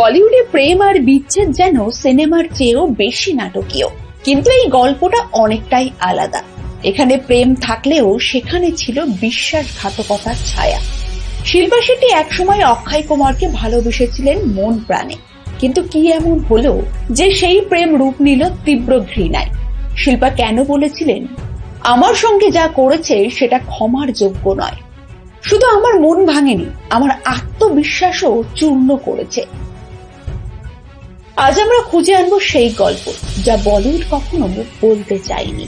বলিউডে প্রেম আর বিচ্ছেদ যেন সিনেমার চেয়েও বেশি নাটকীয়। কিন্তু এই গল্পটা অনেকটাই আলাদা। এখানে প্রেম থাকলেও সেখানে ছিল বিশ্বাসঘাতকতার ছায়া। শিল্পা শেট্টি একসময় অক্ষয় কুমারকে ভালোবেসেছিলেন মন প্রাণে। কিন্তু কি এমন হলো যে সেই প্রেম রূপ নিল তীব্র ঘৃণায়? শিল্পা কেন বলেছিলেন, আমার সঙ্গে যা করেছে সেটা ক্ষমার যোগ্য নয়। শুধু আমার মন ভাঙেনি, আমার আত্মবিশ্বাসও চূর্ণ করেছে। আজ আমরা খুঁজে আনব সেই গল্প, যা বলিউড কখনো বলতে চাইনি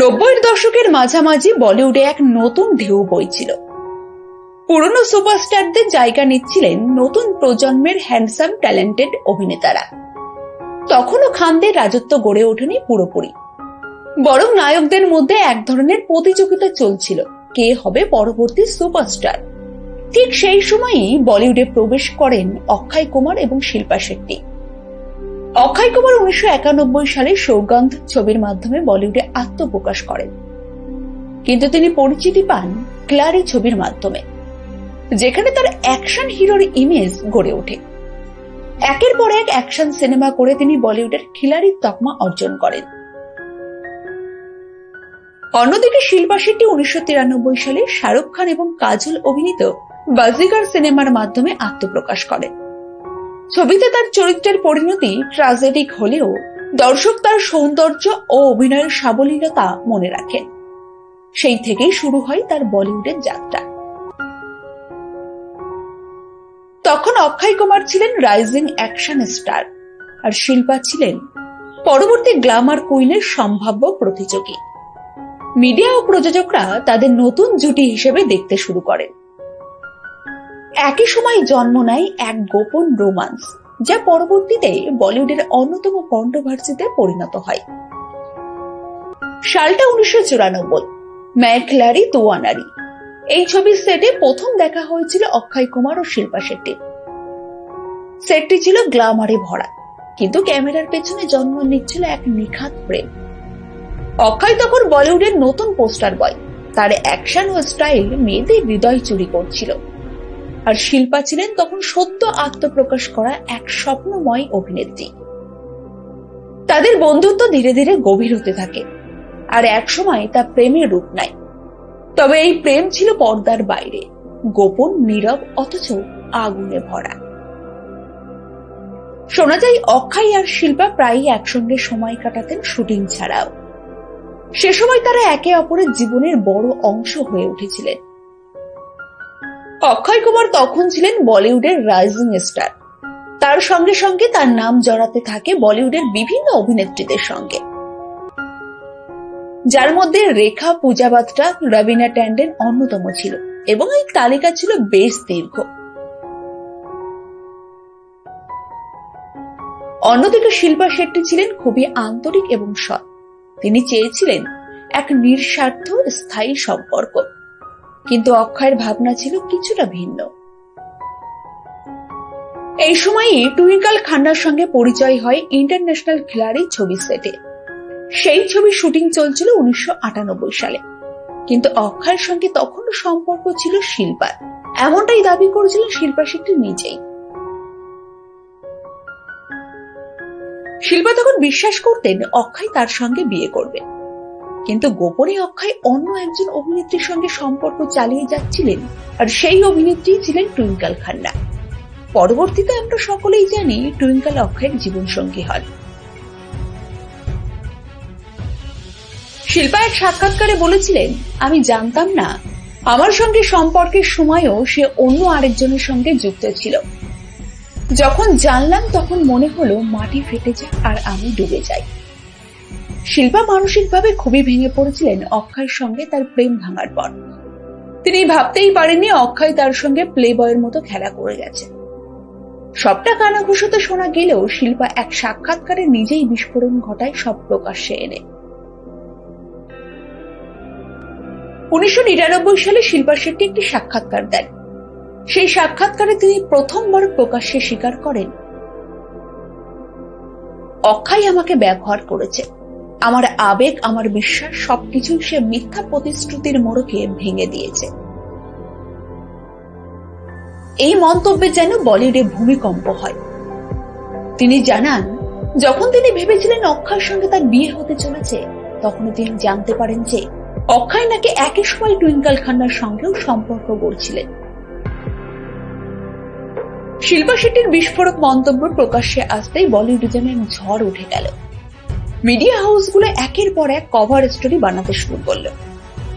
নব্বইয়ের দশকের মাঝামাঝি বলিউডে এক নতুন ঢেউ বইছিল। পুরনো সুপারস্টারদের জায়গা নিচ্ছিলেন নতুন প্রজন্মের হ্যান্ডসাম ট্যালেন্টেড অভিনেতারা। তখনও খানদের রাজত্ব গড়ে ওঠেনি পুরোপুরি। বরং নায়কদের মধ্যে এক ধরনের প্রতিযোগিতা চলছিল, কে হবে পরবর্তী সুপারস্টার। ঠিক সেই সময়ই বলিউডে প্রবেশ করেন অক্ষয় কুমার এবং শিল্পা শেট্টি। অক্ষয় কুমার উনিশশো একানব্বই সালে সৌগন্ধ ছবির মাধ্যমে বলিউডে আত্মপ্রকাশ করেন। কিন্তু তিনি পরিচিতি পান ক্লারি ছবির মাধ্যমে, যেখানে তার অ্যাকশন হিরোর ইমেজ গড়ে ওঠে। একের পর এক অ্যাকশন সিনেমা করে তিনি বলিউডের খিলাড়ির তকমা অর্জন করেন। অন্যদিকে শিল্পা শেট্টি উনিশশো তিরানব্বই সালে শাহরুখ খান এবং কাজল অভিনীত বাজিগার সিনেমার মাধ্যমে আত্মপ্রকাশ করেন। ছবিতে তার চরিত্রের পরিণতি ট্রাজেডিক হলেও দর্শক তার সৌন্দর্য ও অভিনয়ের সাবলীলতা মনে রাখেন। সেই থেকেই শুরু হয় তার বলিউডের যাত্রা। তখন অক্ষয় কুমার ছিলেন রাইজিং অ্যাকশন স্টার আর শিল্পা ছিলেন পরবর্তী গ্ল্যামার কুইনের সম্ভাব্য প্রতিযোগী। মিডিয়া ও প্রযোজকরা তাদের নতুন জুটি হিসেবে দেখতে শুরু করেন। একই সময় জন্ম নেয় এক গোপন রোমান্স যা পরবর্তীতে বলিউডের অন্যতম কন্ট্রোভার্সিতে পরিণত হয়। সালটা উনিশশো চুরানব্বই, ম্যাকলারি তোয়ানারি। এই ছবির সেটে প্রথম দেখা হয়েছিল অক্ষয় কুমার ও শিল্পা শেট্টি। সেটটি ছিল গ্লামারে ভরা, কিন্তু ক্যামেরার পেছনে জন্ম নিচ্ছিল এক নিখাত প্রেম। অক্ষয় তখন বলিউডের নতুন পোস্টার বয়, তার অ্যাকশন ও স্টাইল মেয়েদের হৃদয় চুরি করছিল। আর শিল্পা ছিলেন তখন সত্য আত্মপ্রকাশ করা এক স্বপ্নময় অভিনেত্রী। তাদের বন্ধুত্ব ধীরে ধীরে গভীর হতে থাকে, আর একসময় তা প্রেমের রূপ নেয়। তবে এই প্রেম ছিল পর্দার বাইরে, গোপন, নীরব, অথচ আগুনে ভরা। শোনা যায়, অক্ষয় আর শিল্পা প্রায়ই একসঙ্গে সময় কাটাতেন শুটিং ছাড়াও। সে সময় তারা একে অপরের জীবনের বড় অংশ হয়ে উঠেছিলেন। অক্ষয় কুমার তখন ছিলেন বলিউডের রাইজিং স্টার। তার সঙ্গে সঙ্গে তার নাম জড়াতে থাকে বলিউডের বিভিন্ন অভিনেত্রীদের সঙ্গে। যার মধ্যে রেখা পূজা বাত্রা রবিনা ট্যান্ডেন অন্যতম ছিল এবং এই তালিকা ছিল বেশ দীর্ঘ। অন্যদিকে শিল্পা শেট্টি ছিলেন খুবই আন্তরিক এবং সৎ। তিনি চেয়েছিলেন এক নিঃস্বার্থ, স্থায়ী সম্পর্ক। কিন্তু অক্ষয়ের ভাবনা ছিল কিছুটা ভিন্ন। এই সময়ই টুইঙ্কাল খান্নার সঙ্গে পরিচয় হয় ইন্টারন্যাশনাল খিলাড়ি ছবি সেটে। সেই ছবির শুটিং চলছিল উনিশশো আটানব্বই সালে। কিন্তু অক্ষয়ের সঙ্গে তখনও সম্পর্ক ছিল শিল্পার। এমনটাই দাবি করেছিলেন শিল্পা শেট্টি নিজেই। শিল্পা তখন বিশ্বাস করতেন অক্ষয় তার সঙ্গে বিয়ে করবে। কিন্তু গোপনে অক্ষয় অন্য একজন অভিনেত্রীর সঙ্গে সম্পর্ক চালিয়ে যাচ্ছিলেন আর সেই অভিনেত্রী ছিলেন টুইঙ্কাল খান্না। পরবর্তীতে আমরা সকলেই জানি টুইঙ্কাল অক্ষয়ের জীবনসঙ্গী হন। শিল্পা এক সাক্ষাৎকারে বলেছিলেন, আমি জানতাম না, আমার সঙ্গে সম্পর্কের সময়ও সে অন্য আরেকজনের সঙ্গে যুক্ত ছিল। যখন জানলাম, তখন মনে হলো মাটি ফেটে যায় আর আমি ডুবে যাই। শিল্পা মানসিকভাবে খুবই ভেঙে পড়েছিলেন অক্ষয়ের সঙ্গে তার প্রেম ভাঙার পর। তিনি ভাবতেই পারেননি অক্ষয় তার সঙ্গে প্লে বয়ের মতো খেলা করে গেছে। সবটা কানাঘুষোতে শোনা গেলেও শিল্পা এক সাক্ষাৎকারে নিজেই বিস্ফোরণ ঘটায় সব প্রকাশ্যে এনে। উনিশশো নিরানব্বই সালে শিল্পা শেট্টি একটি সাক্ষাৎকার দেন। সেই সাক্ষাৎকারে তিনি প্রথমবার প্রকাশ্যে স্বীকার করেন। অক্ষয় আমাকে ব্যবহার করেছে। আমার আবেগ, আমার বিশ্বাস, সবকিছুই সে মিথ্যা প্রতিশ্রুতির মোড়কে ভেঙে দিয়েছে। এই মন্তব্যে যেন বলিউডে ভূমিকম্প হয়। তিনি জানান, যখন তিনি ভেবেছিলেন অক্ষয়ের সঙ্গে তার বিয়ে হতে চলেছে তখন তিনি জানতে পারেন যে অক্ষয় নাকি একই সময় টুইঙ্কল খান্নার সঙ্গেও সম্পর্ক গড়ছিলেন। শিল্পা শেট্টির বিস্ফোরক মন্তব্য প্রকাশ্যে আসতেই বলিউডে যেন ঝড় উঠে গেল। মিডিয়া হাউসগুলো একের পর এক কভার স্টোরি বানাতে শুরু করল।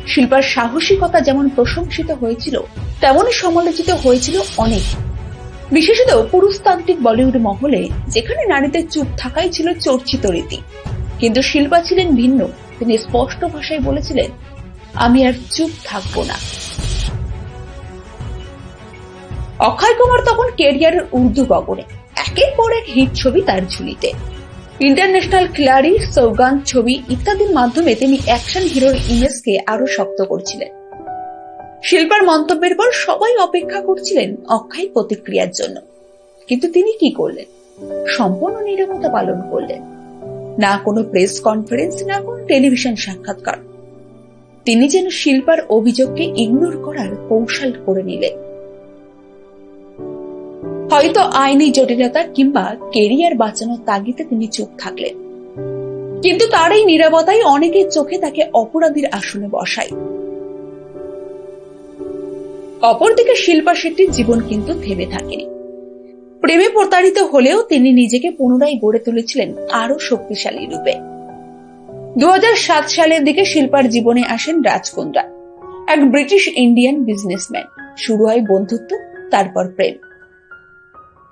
শিল্পার সাহসিকতা যেমন প্রশংসিত হয়েছিল, তেমনই সমালোচিত হয়েছিল অনেক। বিশেষত পুরুষতান্ত্রিক বলিউড মহলে যেখানে নারীদের চুপ থাকাই ছিল চর্চিত রীতি। কিন্তু শিল্পা ছিলেন ভিন্ন। তিনি স্পষ্ট ভাষায় বলেছিলেন, আমি আর চুপ থাকব না। অক্ষয় কুমার তখন কেরিয়ারের উর্দু গগনে, একের পর এক হিট ছবি তার ঝুলিতে। ইন্টারন্যাশনাল খিলাড়ি, সৌগান ছবি ইত্যাদির মাধ্যমে তিনি অ্যাকশন হিরোর ইমেজকে আরও শক্ত করছিলেন। শিল্পার মন্তব্যের পর সবাই অপেক্ষা করছিলেন অক্ষয় প্রতিক্রিয়ার জন্য। কিন্তু তিনি কি করলেন? সম্পূর্ণ নিরবতা পালন করলেন। না কোনো প্রেস কনফারেন্স না কোনো টেলিভিশন সাক্ষাৎকার। তিনি যেন শিল্পার অভিযোগকে ইগনোর করার কৌশল করে নিলেন। হয়তো আইনি জটিলতা কিংবা কেরিয়ার বাঁচানোর তাগিদে তিনি চুপ থাকলেন। কিন্তু তার এই নিরাপত্তাই অনেকের চোখে তাকে অপরাধীর আসনে বসায়। অপরদিকে শিল্পা শেট্টির জীবন কিন্তু থেমে থাকেনি। প্রেমে প্রতারিত হলেও তিনি নিজেকে পুনরায় গড়ে তুলেছিলেন আরও শক্তিশালী রূপে। দু সালের দিকে শিল্পার জীবনে আসেন রাজকুন্দ্রা, এক ব্রিটিশ ইন্ডিয়ান বিজনেসম্যান। শুরু হয় বন্ধুত্ব, তারপর প্রেম।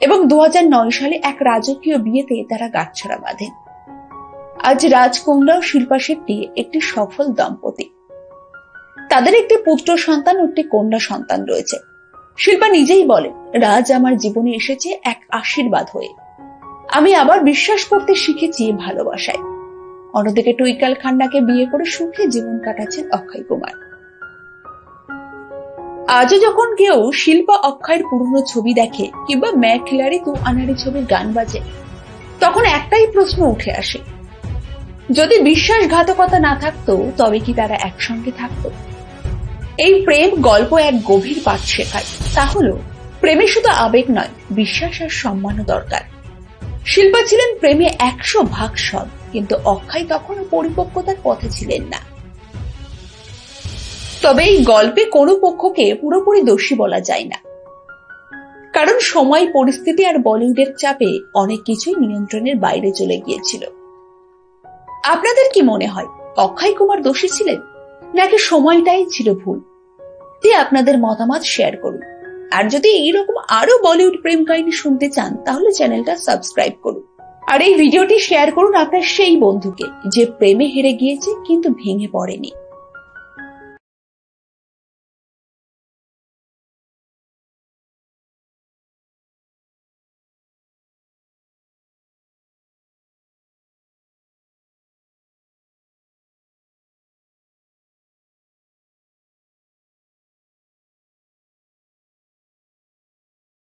এবং দু হাজার নয় সালে এক রাজকীয় বিয়েতে তারা গাছছড়া বাঁধেন। আজ রাজকুন্দ্রা শিল্পা শেট্টি একটি সফল দম্পতি। তাদের একটি পুত্র সন্তান ও একটি কন্যা সন্তান রয়েছে। শিল্পা নিজেই বলে, রাজ আমার জীবনে এসেছে এক আশীর্বাদ হয়ে। আমি আবার বিশ্বাস করতে শিখেছি ভালোবাসায়। অন্যদিকে টুইকাল খান্নাকে বিয়ে করে সুখে জীবন কাটাচ্ছেন অক্ষয় কুমার। আজও যখন কেউ শিল্পা অক্ষয়ের পুরনো ছবি দেখে কিংবা ম্যাকলারি তু আনারি ছবির গান বাজে, তখন একটাই প্রশ্ন উঠে আসে। যদি বিশ্বাসঘাতকতা না থাকতো, তবে কি তারা একসঙ্গে থাকতো? এই প্রেম গল্প এক গভীর পাঠ শেখায়। তা হলো, প্রেমে শুধু আবেগ নয়, বিশ্বাস আর সম্মানও দরকার। শিল্পা ছিলেন প্রেমে একশো ভাগ সৎ, কিন্তু অক্ষয় তখনও পরিপক্কতার পথে ছিলেন না। তবে এই গল্পে কোনো পক্ষকে পুরোপুরি দোষী বলা যায় না। কারণ সময়, পরিস্থিতি আর বলিউডের চাপে অনেক কিছুই নিয়ন্ত্রণের বাইরে চলে গিয়েছিল। আপনাদের কি মনে হয়, অক্ষয় কুমার দোষী ছিলেন? নাকি সময়টাই ছিল ভুল। দিয়ে আপনাদের মতামত শেয়ার করুন। আর যদি এইরকম আরও বলিউড প্রেম কাহিনী শুনতে চান, তাহলে চ্যানেলটা সাবস্ক্রাইব করুন। আর এই ভিডিওটি শেয়ার করুন আপনার সেই বন্ধুকে, যে প্রেমে হেরে গিয়েছে কিন্তু ভেঙে পড়েনি।